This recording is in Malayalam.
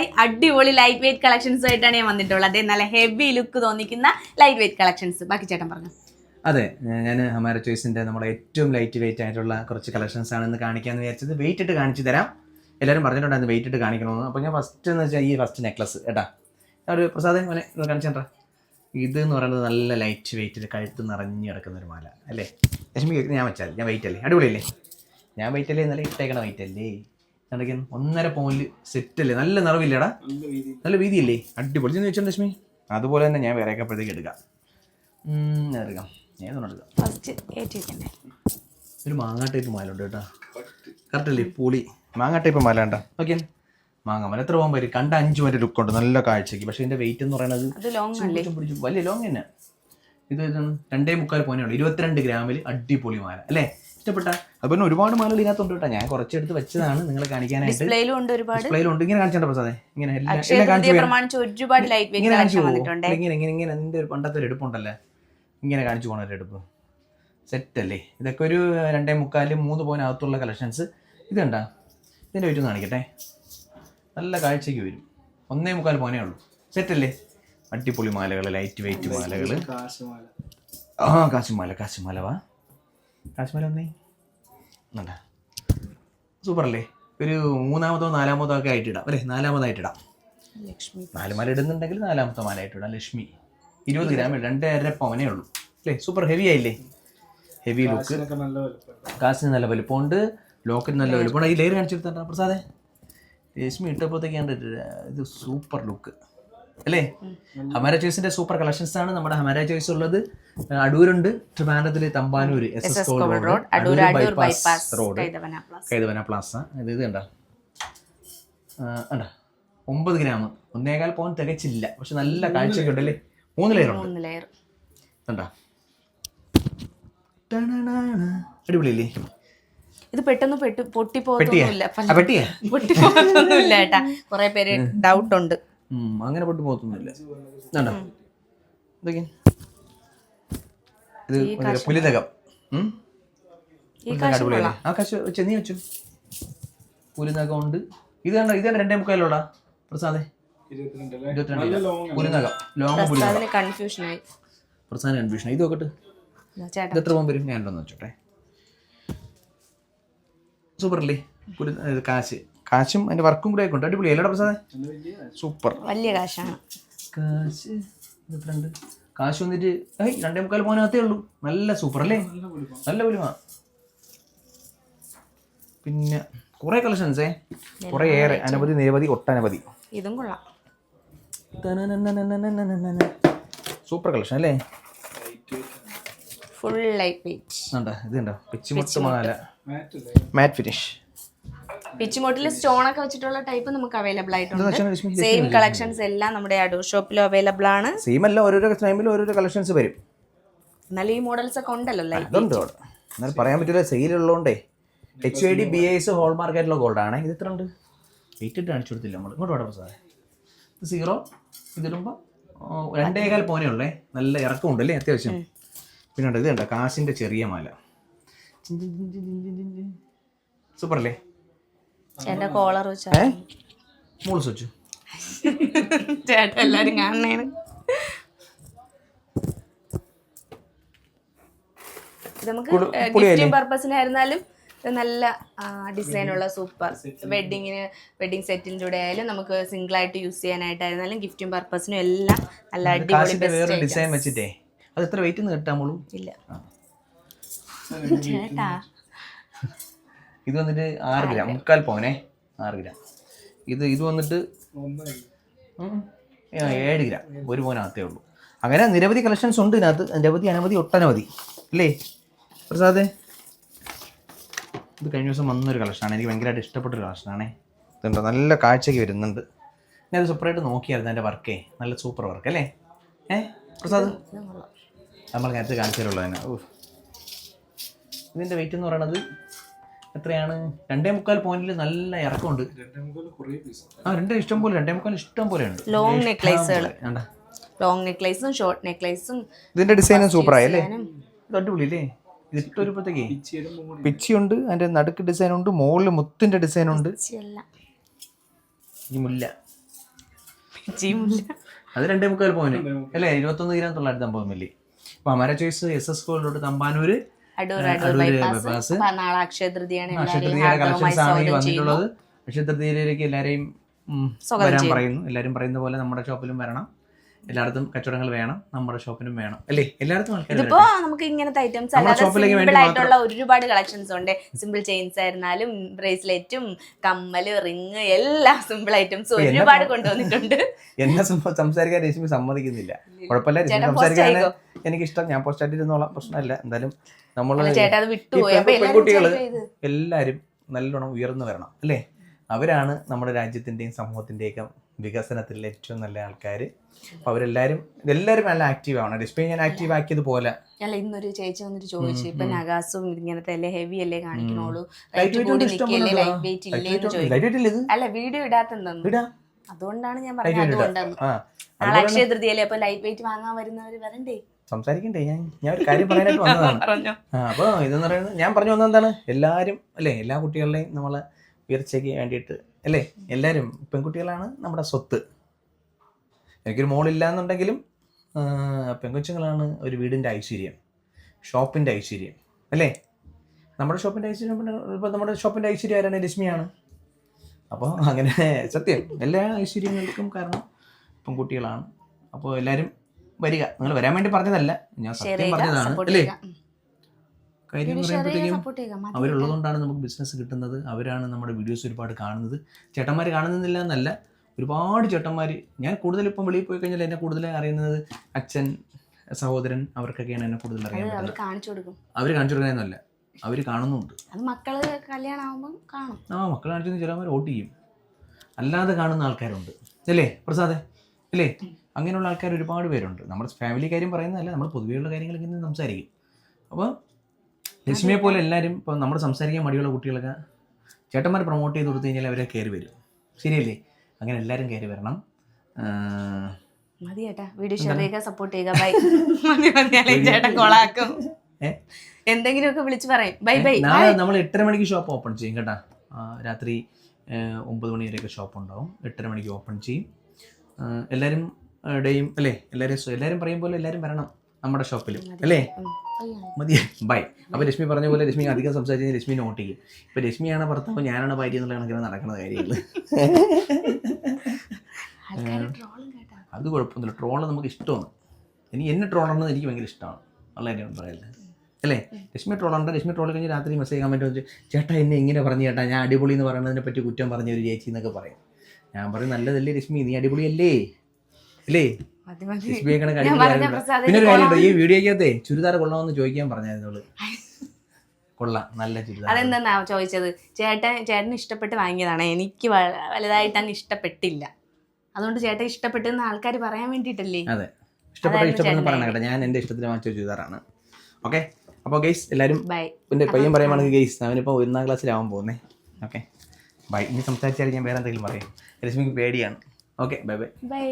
ഹായ് അടിപൊളി ലൈറ്റ് വെയിറ്റ് കളക്ഷൻസ് ആയിട്ടാണ് ഞാൻ വന്നിട്ടുള്ളത്. നല്ല ഹെവി ലുക്ക് തോന്നിക്കുന്ന ലൈറ്റ് വെയിറ്റ് കളക്ഷൻസ് ബാക്കി ചേട്ടൻ പറഞ്ഞു. അതെ ഞാൻ ഹമാര ചോയ്സിന്റെ നമ്മുടെ ഏറ്റവും ലൈറ്റ് വെയിറ്റ് ആയിട്ടുള്ള കുറച്ച് കളക്ഷൻസ് ആണ് ഇന്ന് കാണിക്കാന്ന് വിചാരിച്ചത്. വെയിറ്റ് ഇട്ട് കാണിച്ചു തരാം. എല്ലാവരും പറഞ്ഞിട്ടുണ്ടായിരുന്നു വെയിറ്റ് ഇട്ട് കാണിക്കണമെന്ന് അപ്പോൾ ഞാൻ ഫസ്റ്റ് എന്ന് വെച്ചാൽ ഈ ഫസ്റ്റ് നെക്ലസ് കേട്ടാ? ഒരു പ്രസാദം പോലെ കാണിച്ചേട്ടാ ഇത് എന്ന് പറയുന്നത് നല്ല ലൈറ്റ് വെയിറ്റിൽ കഴുത്ത് നിറഞ്ഞു കിടക്കുന്ന ഒരു മാല അല്ലേ? ലക്ഷ്മി ഞാൻ വെച്ചാൽ ഞാൻ വെയിറ്റ് അല്ലേ? അടിപൊളിയല്ലേ? ഞാൻ വെയിറ്റ് അല്ലേ? നല്ല ഇട്ടേക്കണ വെയിറ്റ് അല്ലേ? കണ്ടിരിക്കാൻ ഒന്നര പോയിന്റ് സെറ്റ് അല്ലേ? നല്ല നിറവില്ലേടാ? നല്ല വീതിയല്ലേ? അടിപൊളി. എന്ന് വെച്ചാൽ ലക്ഷ്മി? അതുപോലെ തന്നെ ഞാൻ വേറെ അപ്പോഴത്തേക്ക് എടുക്കാം. എടുക്കാം. വെക്കണ്ടേ? ഒരു മാങ്ങ ടൈപ്പ് മാല ഉണ്ട് കേട്ടോ കറക്റ്റ് അല്ലേ? പുളി. മാങ്ങ ടൈപ്പ് മാല ഉണ്ടോ? ഓക്കെ മാങ്ങ മല എത്ര പോകാൻ പറ്റും കണ്ട അഞ്ച് വരെ ലുക്ക് ഉണ്ട്. നല്ല കാഴ്ചക്ക് പക്ഷേ ഇതിന്റെ വെയിറ്റ് എന്ന് പറയുന്നത് വലിയ ലോങ് തന്നെ. ഇത് രണ്ടേ മുക്കാൽ പോയിന്റ് ഉണ്ട് ഇരുപത്തിരണ്ട് ഗ്രാമിൽ അടിപൊളി മാല. അല്ലേ? ഇഷ്ടപ്പെട്ട? അതുപോലെ ഒരുപാട് മാലകൾ ഇതിനകത്തുണ്ട് കേട്ടോ. ഞാൻ കുറച്ചെടുത്ത് വെച്ചതാണ് നിങ്ങൾ കാണിക്കാനായിട്ട്. ഡിസ്പ്ലേയിലുണ്ട് ഒരുപാട്. ഡിസ്പ്ലേയിലുണ്ട് ഇങ്ങനെ കാണിച്ചിട്ടുണ്ടോ പ്രസാദേ ഇങ്ങനെ എല്ലാം കാണിച്ചു ഒരുപാട് ലൈറ്റ് ഇങ്ങനെ കാണിച്ചു ഒരു പണ്ടത്തെ ഒരു എടുപ്പുണ്ടല്ലേ? ഇങ്ങനെ കാണിച്ചു പോണ ഒരു എടുപ്പ്. സെറ്റ് അല്ലേ? ഇതൊക്കെ ഒരു രണ്ടേ മുക്കാൽ മൂന്ന് പോയിന്റ് അകത്തുള്ള കളക്ഷൻസ് ഇത് കണ്ടാ ഇതിന്റെ ഒരു കാണിക്കട്ടെ. നല്ല കാഴ്ചയ്ക്ക് വരും. ഒന്നേ മുക്കാൽ പോനേ ഉള്ളൂ. സെറ്റ് അല്ലേ? അടിപൊളി മാലകൾ ലൈറ്റ് വെയിറ്റ് മാലകൾ ആ കാശുമാല കാശുമാല വാ. കാശുമാല ഒന്നേ നല്ല. സൂപ്പർ അല്ലേ ഒരു മൂന്നാമതോ നാലാമതോ ഒക്കെ ആയിട്ടിടാം. അല്ലേ? നാലാമതായിട്ടിടാം. ലക്ഷ്മി. നാല് മാല ഇടുന്നുണ്ടെങ്കിൽ നാലാമത്തെ മാല ആയിട്ടിടാം ലക്ഷ്മി. ഇരുപത് ഗ്രാം രണ്ടര പവനേ ഉള്ളൂ. അല്ലേ? സൂപ്പർ. ഹെവി ആയില്ലേ? ഹെവി ലുക്ക് കാശിന് നല്ല വലുപ്പമുണ്ട്. ലോക്കറ്റ് നല്ല വലുപ്പമുണ്ട്. ഈ ലെയർ കാണിച്ചെടുത്തണ്ട പ്രസാദേ. രശ്മി ഇട്ടപ്പോഴത്തേക്കാണ് ഇത് സൂപ്പർ ലുക്ക് അല്ലേ? ഹമാര ചോയ്സിന്റെ സൂപ്പർ കളക്ഷൻസ് ആണ്. നമ്മുടെ ഹമാര ചോയ്സ് ഉള്ളത് അടൂരുണ്ട് ട്രിവാൻഡ്രത്തിലെ Thampanoor S S road Adoor bypass road Kaithavana plus ഇത് ഇത് കണ്ട? കണ്ട? ഒമ്പത് ഗ്രാം. ഒന്നേകാൽ പോയിന്റ് തികച്ചില്ല. പക്ഷെ നല്ല കാഴ്ചയൊക്കെ ഉണ്ടല്ലേ? മൂന്ന് ലെയർ ഉണ്ട്. മൂന്ന് ലെയർ കണ്ട? അടിപൊളിയല്ലേ? ഇത് പെട്ടെന്ന് പെട്ടി പൊട്ടി ആ പൊട്ടി പോകത്തൊന്നുമില്ല ഏട്ടാ. കുറെ പേര് ഡൗട്ട് ഉണ്ട്. അങ്ങനെ പൊട്ടി പോകത്തൊന്നുമില്ല. കണ്ടോ? ഇതൊക്കെ. ഇത് പുലിതകം ആ കശു വെച്ച് നീ വെച്ചു. പുലിനകം ഉണ്ട്. ഇത് കണ്ടോ? ഇത് കണ്ടോ? രണ്ടേ മുക്കാലോടാ പ്രസാദേ ഇരുപത്തിരണ്ട് പുലിനകം ലോങ് പുലിനകം പ്രസാദ കൺഫ്യൂഷൻ ഇത് നോക്കട്ടെ. ഇത് എത്ര പോകാൻ വരും? ഞാൻ ഉണ്ടോന്ന് വെച്ചോട്ടെ. സൂപ്പർ അല്ലേ പുലി ഇത് കാശ്. കാശും അതിന്റെ വർക്കും കൂടെ ആയിക്കൊണ്ട് ഉണ്ട്. അടിപൊളി. അല്ലേ പ്രസാദ്? സൂപ്പർ. വലിയ കാശാണ്. കാശ്. ഫ്രണ്ട് കാശ് വന്നിട്ട് ഏയ് രണ്ടേ മുക്കാൽ പോകാനകത്തേ ഉള്ളൂ. നല്ല സൂപ്പർ അല്ലേ? നല്ല വലിമ പിന്നെ കുറെ കളക്ഷൻസേ? കുറെ ഏറെ. അനവധി നിരവധി ഒട്ടനവധി. ഇതും കൊള്ളാം. സൂപ്പർ കളക്ഷൻ അല്ലേ? ഫുൾ ലൈറ്റ് വെയിറ്റ് കണ്ടോ? ഇത് കണ്ടോ? പിച്ചിമുട്ട് മാല. മാറ്റ് ഫിനിഷ് പിച്ചുമോട്ടിൽ സ്റ്റോൺ ഒക്കെ വെച്ചിട്ടുള്ള ടൈപ്പ് നമുക്ക് അവൈലബിൾ ആയിട്ടുണ്ട്. സെയിം കളക്ഷൻസ് എല്ലാം നമ്മുടെ അടൂർ ഷോപ്പിലും അവൈലബിൾ ആണ്. സെയിം അല്ല ഓരോരോ ടൈമിൽ ഓരോരോ കളക്ഷൻസ് വരും. എന്നാലും ഈ മോഡൽസ് ഒക്കെ ഉണ്ടല്ലോ ലൈറ്റ് എന്നാൽ പറയാൻ പറ്റില്ല സെയിൽ ഉള്ളതുകൊണ്ടേ. എച്ച് ഐ ഡി ബി ഐസ് ഹോൾ മാർക്കറ്റിലെ ഗോൾഡ് ആണ്. ഇത് എത്ര ഉണ്ട്? വെയിറ്റ് ഇട്ട് കാണിച്ചു കൊടുത്തില്ല നമ്മൾ ഇങ്ങോട്ട് വേണം സാറേ ഇത് സീറോ ഇതിടുമ്പോൾ രണ്ടേകാൽ പോനെ ഉള്ളേ. നല്ല ഇറക്കമുണ്ട് അല്ലേ അത്യാവശ്യം. പിന്നെ ഉണ്ട് ഇത് കണ്ടോ കാശിന്റെ ചെറിയ മാല. സൂപ്പർ അല്ലേ ചേട്ടാ കോളർ വെച്ചാ മോൾ ചേട്ടാ എല്ലാരും കാണണേണ്. ഇത് നമുക്ക് ഗിഫ്റ്റിംഗ് പർപ്പസിനായിരുന്നാലും നല്ല ഡിസൈനുള്ള സൂപ്പർ. വെഡിങ്ങിന് വെഡിങ് സെറ്റിന്റെ കൂടെ ആയാലും നമുക്ക് സിംഗിൾ ആയിട്ട് യൂസ് ചെയ്യാനായിട്ടായിരുന്നാലും ഗിഫ്റ്റിംഗ് പർപ്പസിനും എല്ലാം നല്ല അടിപൊളി ബെസ്റ്റ് ഡിസൈൻ വെച്ചിട്ടേ. അത് എത്ര വെയിറ്റ് ഒന്നും കിട്ടാൻ ഇല്ല. ചേട്ടാ. ഇത് വന്നിട്ട് ആറ് ഗ്രാം. മുക്കാൽ പോനെ ആറ് ഗ്രാം. ഇത് ഇത് വന്നിട്ട് ഏഴ് ഗ്രാം. ഒരു പോനകത്തേ ഉള്ളൂ. അങ്ങനെ നിരവധി കളക്ഷൻസ് ഉണ്ട് ഇതിനകത്ത്. നിരവധി അനവധി ഒട്ടനവധി. അല്ലേ? പ്രസാദേ? ഇത് കഴിഞ്ഞ ദിവസം വന്നൊരു കളക്ഷനാണ് എനിക്ക് ഭയങ്കരമായിട്ട് ഇഷ്ടപ്പെട്ടൊരു കളക്ഷനാണേ ഇതുണ്ടോ? നല്ല കാഴ്ചയ്ക്ക് വരുന്നുണ്ട്. ഞാൻ അത് സെപ്പറേറ്റ് നോക്കിയായിരുന്നു എന്റെ വർക്കേ നല്ല സൂപ്പർ വർക്ക് അല്ലേ? ഏ? പ്രസാദ്? നമ്മൾ നേരത്തെ തന്നെ ഓ ഇതിന്റെ വെയിറ്റ് എന്ന് പറയണത് എത്രയാണ്? രണ്ടേ മുക്കാൽ പോയിന്റിൽ നല്ല ഇറക്കമുണ്ട്. ആ രണ്ടും ഇഷ്ടം പോലെ രണ്ടേ മുക്കാൽ ഇഷ്ടം പോലെ ഉണ്ട്. ലോങ് നെക്ലേസുകൾ ലോങ് നെക്ലേസും ഷോർട്ട് നെക്ലേസും ഇതിന്റെ ഡിസൈനും സൂപ്പർ ആയല്ലേ? അടിപൊളി അല്ലേ ഇത് ഇട്ട് വരുമ്പോഴത്തേക്കേ പിച്ചിയുണ്ട് അതിന്റെ നടുക്ക് ഡിസൈൻ ഉണ്ട് മുകളിൽ മുത്തിന്റെ ഡിസൈൻ ഉണ്ട്. ഈ മുല്ല അത് രണ്ടേ മുക്കാൽ പോയിന്റ് അല്ലേ? ഇരുപത്തൊന്ന് ഗ്രാം തൊള്ളായിരത്തി അമ്പത് മില്ലി അപ്പൊ അമര ചോയ്സ് എസ് എസ് കോളിലോട്ട് തമ്പാനൂര് അടൂർ ആ, അടൂർ ബൈപ്പാസ് നാളെ അക്ഷയ തൃതീയാണ് വന്നിട്ടുള്ളത്. നക്ഷത്രത്തിലേക്ക് എല്ലാവരെയും ഉം, വരാൻ പറയുന്നു. എല്ലാരും പറയുന്ന പോലെ നമ്മുടെ ഷോപ്പിലും വരണം. എല്ലായിടത്തും കച്ചവടങ്ങൾ വേണം നമ്മുടെ ഷോപ്പിനും വേണം. അല്ലേ? എല്ലായിടത്തും ഇതിപ്പോ നമുക്ക് ഇങ്ങനത്തെ ഐറ്റംസ് അല്ലാതെ സിമ്പിൾ ആയിട്ടുള്ള ഒരുപാട് കളക്ഷൻസ് ഉണ്ട്. സിമ്പിൾ ചെയിൻസ് ആയിരുന്നാലും ബ്രേസ്ലെറ്റും കമ്മൽ റിങ് എല്ലാ സിമ്പിൾ ഐറ്റംസ് ഒരുപാട് കൊണ്ടുവന്നിട്ടുണ്ട്. എന്നെ സംസാരിക്കാൻ രശ്മി സമ്മതിക്കുന്നില്ല. കുഴപ്പമില്ല. രശ്മി സംസാരിക്കാൻ എനിക്കിഷ്ടം. ഞാൻ പോസ്റ്റ് ആയിട്ടിരുന്നോളാം. പ്രശ്നമല്ല. എന്തായാലും നമ്മൾ വിട്ടുപോയി. എല്ലാരും എല്ലാവരും നല്ലോണം ഉയർന്നു വരണം. അല്ലേ? അവരാണ് നമ്മുടെ രാജ്യത്തിന്റെയും സമൂഹത്തിന്റെയൊക്കെ വികസനത്തിൽ ഏറ്റവും നല്ല ആൾക്കാർ അവരെല്ലാരും എല്ലാവരും നല്ല ആക്റ്റീവ് ആവണം ഡിസ്പ്ലേ ഞാൻ ആക്റ്റീവ് ആക്കിയതുപോലെ അല്ല ഇന്നൊരു ചേച്ചി വന്നിട്ട് ചോദിച്ചു ഇപ്പൊ നഗാസും ഇങ്ങനത്തെ അല്ലേ ഹെവി അല്ലേ കാണിക്കണോളൂ? അല്ല വീഡിയോ ഇടാത്തെന്തെന്ന് ഇടാ. അതുകൊണ്ടാണ് ഞാൻ പറഞ്ഞത്. അതുകൊണ്ടാണ്. നാളെ അക്ഷയ തൃതീയല്ലേ? അപ്പൊ ലൈറ്റ് വെയിറ്റ് വാങ്ങാൻ വരുന്നവര് വരണ്ടേ? സംസാരിക്കണ്ടേ? ഞാൻ ഞാൻ ഒരു കാര്യം പറയാനായിട്ട് വന്നതാണ്. അപ്പോൾ ഇതെന്ന് പറയുന്നത് ഞാൻ പറഞ്ഞു വന്നത് എന്താണ് എല്ലാവരും അല്ലേ? എല്ലാ കുട്ടികളുടെയും നമ്മളെ ഉയർച്ചയ്ക്ക് വേണ്ടിയിട്ട്. അല്ലേ? എല്ലാവരും പെൺകുട്ടികളാണ് നമ്മുടെ സ്വത്ത്. എനിക്കൊരു മോളില്ല എന്നുണ്ടെങ്കിലും പെൺകൊച്ചുങ്ങളാണ് ഒരു വീടിന്റെ ഐശ്വര്യം ഷോപ്പിന്റെ ഐശ്വര്യം. അല്ലേ? നമ്മുടെ ഷോപ്പിന്റെ ഐശ്വര്യം ഇപ്പോൾ നമ്മുടെ ഷോപ്പിന്റെ ഐശ്വര്യം ആരാണ്? ലക്ഷ്മിയാണ്. അപ്പോൾ അങ്ങനെ സത്യം എല്ലാ ഐശ്വര്യങ്ങൾക്കും കാരണം പെൺകുട്ടികളാണ്. അപ്പോൾ എല്ലാവരും വരിക. നിങ്ങൾ വരാൻ വേണ്ടി പറഞ്ഞതല്ല. ഞാൻ സത്യം പറഞ്ഞതാണ്. അല്ലേ? കാര്യം പറയുമ്പോഴത്തേക്കും. അവരുള്ളതുകൊണ്ടാണ് നമുക്ക് ബിസിനസ് കിട്ടുന്നത്. അവരാണ് നമ്മുടെ വീഡിയോസ് ഒരുപാട് കാണുന്നത്. ചേട്ടന്മാർ കാണുന്നില്ല എന്നല്ല. ഒരുപാട് ചേട്ടന്മാർ ഞാൻ കൂടുതൽ ഇപ്പം വെളിയിൽ പോയി കഴിഞ്ഞാൽ എന്നെ കൂടുതൽ അറിയുന്നത് അച്ഛൻ സഹോദരൻ അവർക്കൊക്കെയാണ് എന്നെ കൂടുതൽ അറിയാൻ അവർ പറ്റുന്നത്. കാണിച്ചു കൊടുക്കും. അവർ കാണിച്ചു കൊടുക്കാനൊന്നുമല്ല അവർ കാണുന്നുണ്ട്. മക്കൾ കല്യാണം ആ മക്കൾ കാണിച്ചു ചിലവന്മാർ വോട്ട് ചെയ്യും. അല്ലാതെ കാണുന്ന ആൾക്കാരുണ്ട്. അല്ലേ പ്രസാദേ? അല്ലേ അങ്ങനെയുള്ള ആൾക്കാർ ഒരുപാട് പേരുണ്ട്. നമ്മുടെ ഫാമിലി കാര്യം പറയുന്നതല്ല നമ്മൾ പൊതുവെയുള്ള കാര്യങ്ങൾ ഇങ്ങനെ സംസാരിക്കും. അപ്പോൾ ലക്ഷ്മിയെ പോലെ എല്ലാവരും ഇപ്പോൾ നമ്മൾ സംസാരിക്കാൻ മടിയുള്ള കുട്ടികളൊക്കെ ചേട്ടന്മാർ പ്രൊമോട്ട് ചെയ്ത് കൊടുത്തു കഴിഞ്ഞാൽ അവരെ കയറി വരും. ശരിയല്ലേ? അങ്ങനെ എല്ലാവരും കയറി വരണം. മതി ചേട്ടാ വീഡിയോ ഷെയർ ചെയ്യുക സപ്പോർട്ട് ചെയ്യുക. ബൈ മതി മതി അല്ലെങ്കിൽ ചേട്ടൻ കൊളാക്കും? എന്തെങ്കിലുമൊക്കെ വിളിച്ച് പറയും. ബൈ ബൈ നാളെ നമ്മൾ എട്ടര മണിക്ക് ഷോപ്പ് ഓപ്പൺ ചെയ്യും കേട്ടാ. രാത്രി ഒമ്പത് മണി വരെയൊക്കെ ഷോപ്പ് ഉണ്ടാവും. എട്ടര മണിക്ക് ഓപ്പൺ ചെയ്യും. എല്ലാരും എല്ലാവരും ഡേയും അല്ലേ? എല്ലാവരും എല്ലാവരും പറയും പോലെ എല്ലാവരും വരണം നമ്മുടെ ഷോപ്പിൽ അല്ലേ? മതി. ബൈ. അപ്പോൾ ലക്ഷ്മി പറഞ്ഞ പോലെ ലക്ഷ്മി അധികം സംസാരിച്ച് ലക്ഷ്മി രശ്മി നോട്ട് ചെയ്യും. ഇപ്പൊ ലക്ഷ്മിയാണ് ഭർത്താവ് ഞാനാണ് ഭാര്യ എന്നുള്ള കണക്കിന് നടക്കുന്ന കാര്യങ്ങൾ കേട്ടാ. അത് കുഴപ്പമൊന്നുമില്ല. ട്രോൾ നമുക്ക് ഇഷ്ടമാണ്. ഇനി എന്നെ ട്രോളണമെന്ന് എനിക്ക് ഭയങ്കര ഇഷ്ടമാണ്. ഉള്ള കാര്യം പറയല്ലേ? അല്ലേ? രശ്മി ട്രോളുണ്ട് ലക്ഷ്മി ട്രോൾ കഴിഞ്ഞ് രാത്രി മെസ്സേജ് കമന്റ് വെച്ച് ചേട്ടാ എന്നെ ഇങ്ങനെ പറഞ്ഞു ചേട്ടാ ഞാൻ അടിപൊളി എന്ന് പറയുന്നതിനെ പറ്റി കുറ്റം പറഞ്ഞ ഒരു ചേച്ചി എന്നൊക്കെ പറയും. ഞാൻ പറയും നല്ലതല്ലേ ലക്ഷ്മി? നീ അടിപൊളിയല്ലേ? അല്ലേ? പിന്നെ ഒരു ഈ വീഡിയോക്കകത്തെ ചുരിദാർ കൊള്ളാമെന്ന് ചോദിക്കാൻ പറഞ്ഞായിരുന്നു കൊള്ളാം നല്ല ചുരിദാർ അതെന്താ ചോദിച്ചത്? ചേട്ടൻ ചേട്ടന് ഇഷ്ടപ്പെട്ട് വാങ്ങിയതാണ്. എനിക്ക് വ- വലുതായിട്ട് അങ്ങ് ഇഷ്ടപ്പെട്ടില്ല. അതുകൊണ്ട് ചേട്ടൻ ഇഷ്ടപ്പെട്ടെന്ന് ആൾക്കാർ പറയാൻ വേണ്ടിട്ടല്ലേ അതെ. ഇഷ്ടപ്പെട്ട അതായിരുന്നു ഇഷ്ടപ്പെടുന്ന പറയണം കേട്ടോ. ഞാൻ എന്റെ ഇഷ്ടത്തിന് വാങ്ങിച്ച ചുരിദാറാണ്. ഓക്കെ? അപ്പോൾ ഗെയ്സ് എല്ലാവരും ബൈ എന്റെ പയ്യൻ പറയുകയാണെങ്കിൽ ഗെയ്സ് അവനിപ്പോൾ ഒന്നാം ക്ലാസ്സിലാവാൻ പോകുന്നേ. ഓക്കെ? ബൈ ഇനി സംസാരിച്ചാൽ ഞാൻ വേറെ എന്തെങ്കിലും പറയും. രശ്മിക്ക് പേടിയാണ്. Okay bye bye. ബൈ